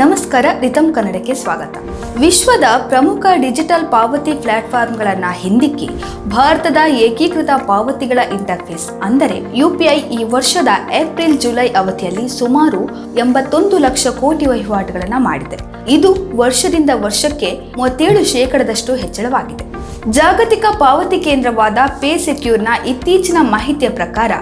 ನಮಸ್ಕಾರ ರಿತಮ್ ಕನ್ನಡಕ್ಕೆ ಸ್ವಾಗತ. ವಿಶ್ವದ ಪ್ರಮುಖ ಡಿಜಿಟಲ್ ಪಾವತಿ ಪ್ಲಾಟ್ಫಾರ್ಮ್ಗಳನ್ನು ಹಿಂದಿಕ್ಕಿ ಭಾರತದ ಏಕೀಕೃತ ಪಾವತಿಗಳ ಇಂಟರ್ಫೇಸ್ ಅಂದರೆ ಯುಪಿಐ ಈ ವರ್ಷದ ಏಪ್ರಿಲ್ ಜುಲೈ ಅವಧಿಯಲ್ಲಿ ಸುಮಾರು ಎಂಬತ್ತೊಂದು ಲಕ್ಷ ಕೋಟಿ ವಹಿವಾಟುಗಳನ್ನು ಮಾಡಿದೆ. ಇದು ವರ್ಷದಿಂದ ವರ್ಷಕ್ಕೆ ಮೂವತ್ತೇಳು ಶೇಕಡದಷ್ಟು ಹೆಚ್ಚಳವಾಗಿದೆ. ಜಾಗತಿಕ ಪಾವತಿ ಕೇಂದ್ರವಾದ ಪೇ ಸೆಕ್ಯೂರ್ನ ಇತ್ತೀಚಿನ ಮಾಹಿತಿಯ ಪ್ರಕಾರ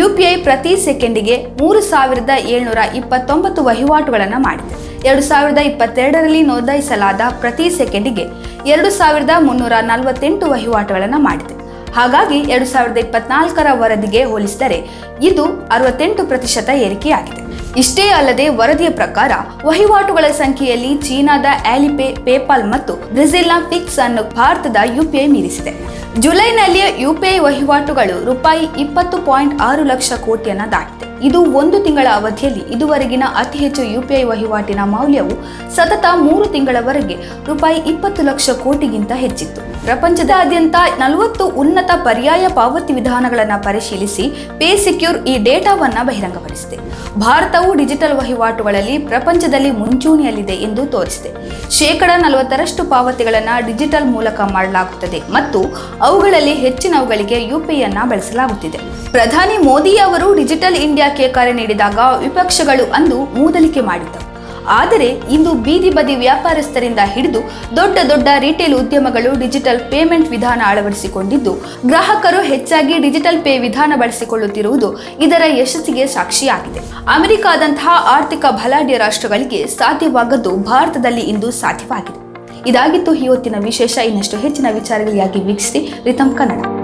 ಯುಪಿಐ ಪ್ರತಿ ಸೆಕೆಂಡಿಗೆ ಮೂರು ಸಾವಿರದ ಏಳ್ನೂರ ಇಪ್ಪತ್ತೊಂಬತ್ತು ವಹಿವಾಟುಗಳನ್ನು ಮಾಡಿದೆ. ಎರಡು ಸಾವಿರದ ಇಪ್ಪತ್ತೆರಡರಲ್ಲಿ ನೋಂದಾಯಿಸಲಾದ ಪ್ರತಿ ಸೆಕೆಂಡಿಗೆ ಎರಡು ಸಾವಿರದ ಮುನ್ನೂರ ನಲವತ್ತೆಂಟು ವಹಿವಾಟುಗಳನ್ನು ಮಾಡಿದೆ. ಹಾಗಾಗಿ ಎರಡು ಸಾವಿರದ ಇಪ್ಪತ್ನಾಲ್ಕರ ವರದಿಗೆ ಹೋಲಿಸಿದರೆ ಇದು ಅರವತ್ತೆಂಟು ಪ್ರತಿಶತ ಏರಿಕೆಯಾಗಿದೆ. ಇಷ್ಟೇ ಅಲ್ಲದೆ ವರದಿಯ ಪ್ರಕಾರ ವಹಿವಾಟುಗಳ ಸಂಖ್ಯೆಯಲ್ಲಿ ಚೀನಾದ ಆಲಿಪೇ, ಪೇಪಾಲ್ ಮತ್ತು ಬ್ರೆಜಿಲ್ನ ಫಿಕ್ಸ್ ಅನ್ನು ಭಾರತದ ಯುಪಿಐ ಮೀರಿಸಿದೆ. ಜುಲೈನಲ್ಲಿ ಯುಪಿಐ ವಹಿವಾಟುಗಳು ರೂಪಾಯಿ ಇಪ್ಪತ್ತು ಪಾಯಿಂಟ್ ಆರು ಲಕ್ಷ ಕೋಟಿಯನ್ನು ದಾಟಿದೆ ಇದು ಒಂದು ತಿಂಗಳ ಅವಧಿಯಲ್ಲಿ ಇದುವರೆಗಿನ ಅತಿ ಹೆಚ್ಚು ಯುಪಿಐ ವಹಿವಾಟಿನ ಮೌಲ್ಯವು ಸತತ ಮೂರು ತಿಂಗಳವರೆಗೆ ರೂಪಾಯಿ ಇಪ್ಪತ್ತು ಲಕ್ಷ ಕೋಟಿಗಿಂತ ಹೆಚ್ಚಿತ್ತು. ಪ್ರಪಂಚದಾದ್ಯಂತ ನಲವತ್ತು ಉನ್ನತ ಪರ್ಯಾಯ ಪಾವತಿ ವಿಧಾನಗಳನ್ನು ಪರಿಶೀಲಿಸಿ ಪೇ ಸೆಕ್ಯೂರ್ ಈ ಡೇಟಾವನ್ನು ಬಹಿರಂಗಪಡಿಸಿದೆ. ಭಾರತವು ಡಿಜಿಟಲ್ ವಹಿವಾಟುಗಳಲ್ಲಿ ಪ್ರಪಂಚದಲ್ಲಿ ಮುಂಚೂಣಿಯಲ್ಲಿದೆ ಎಂದು ತೋರಿಸಿದೆ. ಶೇಕಡ ನಲವತ್ತರಷ್ಟು ಪಾವತಿಗಳನ್ನು ಡಿಜಿಟಲ್ ಮೂಲಕ ಮಾಡಲಾಗುತ್ತದೆ ಮತ್ತು ಅವುಗಳಲ್ಲಿ ಹೆಚ್ಚಿನವುಗಳಿಗೆ ಯುಪಿಐಯನ್ನು ಬಳಸಲಾಗುತ್ತಿದೆ. ಪ್ರಧಾನಿ ಮೋದಿ ಅವರು ಡಿಜಿಟಲ್ ಇಂಡಿಯಾಕ್ಕೆ ಕರೆ ನೀಡಿದಾಗ ವಿಪಕ್ಷಗಳು ಅಂದು ಮೂದಲಿಕೆ ಮಾಡಿದ್ದವು. ಆದರೆ ಇಂದು ಬೀದಿ ಬದಿ ವ್ಯಾಪಾರಸ್ಥರಿಂದ ಹಿಡಿದು ದೊಡ್ಡ ದೊಡ್ಡ ರಿಟೇಲ್ ಉದ್ಯಮಗಳು ಡಿಜಿಟಲ್ ಪೇಮೆಂಟ್ ವಿಧಾನ ಅಳವಡಿಸಿಕೊಂಡಿದ್ದು, ಗ್ರಾಹಕರು ಹೆಚ್ಚಾಗಿ ಡಿಜಿಟಲ್ ಪೇ ವಿಧಾನ ಬಳಸಿಕೊಳ್ಳುತ್ತಿರುವುದು ಇದರ ಯಶಸ್ಸಿಗೆ ಸಾಕ್ಷಿಯಾಗಿದೆ. ಅಮೆರಿಕಾದಂತಹ ಆರ್ಥಿಕ ಬಲಾಢ್ಯ ರಾಷ್ಟ್ರಗಳಿಗೆ ಸಾಧ್ಯವಾಗದ್ದು ಭಾರತದಲ್ಲಿ ಇಂದು ಸಾಧ್ಯವಾಗಿದೆ. ಇದಾಗಿತ್ತು ಈ ವಿಶೇಷ, ಇನ್ನಷ್ಟು ಹೆಚ್ಚಿನ ವಿಚಾರಗಳಿಗಾಗಿ ವೀಕ್ಷಿಸಿ ರಿತಮ್ ಕನ್ನಡ.